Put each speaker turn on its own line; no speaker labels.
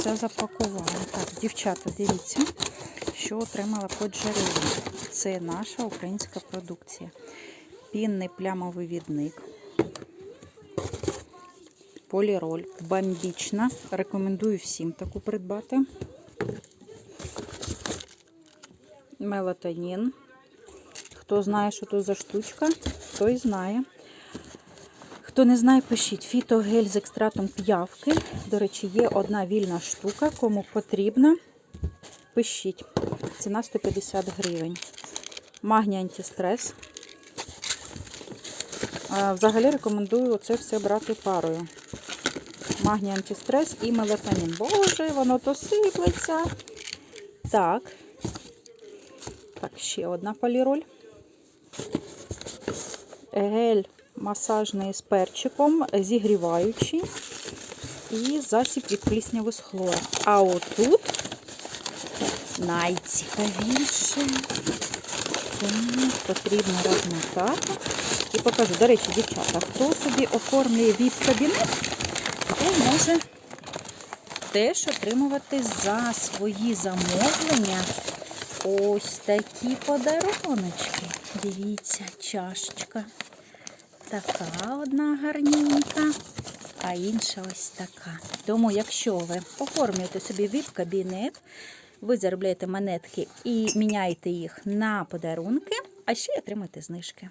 все запакувала. Так, дівчата, дивіться, що отримала поджерельна. Це наша українська продукція. Пінний плямовивідник. Поліроль. Бомбічна. Рекомендую всім таку придбати. Мелатонін. Хто знає, що то за штучка, той знає. Хто не знає, пишіть фітогель з екстратом п'явки. До речі, є одна вільна штука. Кому потрібна, пишіть. Ціна 150 гривень. Магній антистрес. Взагалі рекомендую це все брати парою. Магній антистрес і мелатонін. Боже, воно то сиплеться. Так. Так, ще одна поліроль. Гель масажний з перчиком, зігріваючий і засіб від плісняви з хлором. А отут найцікавіше. Тому потрібно розмотати. І покажу. До речі, дівчата, хто собі оформлює віп-кабінет, той може теж отримувати за свої замовлення ось такі подаруночки. Дивіться, чашечка. Така одна гарненька, а інша ось така. Тому, якщо ви оформлюєте собі віп-кабінет, ви заробляєте монетки і міняєте їх на подарунки, а ще й отримаєте знижки.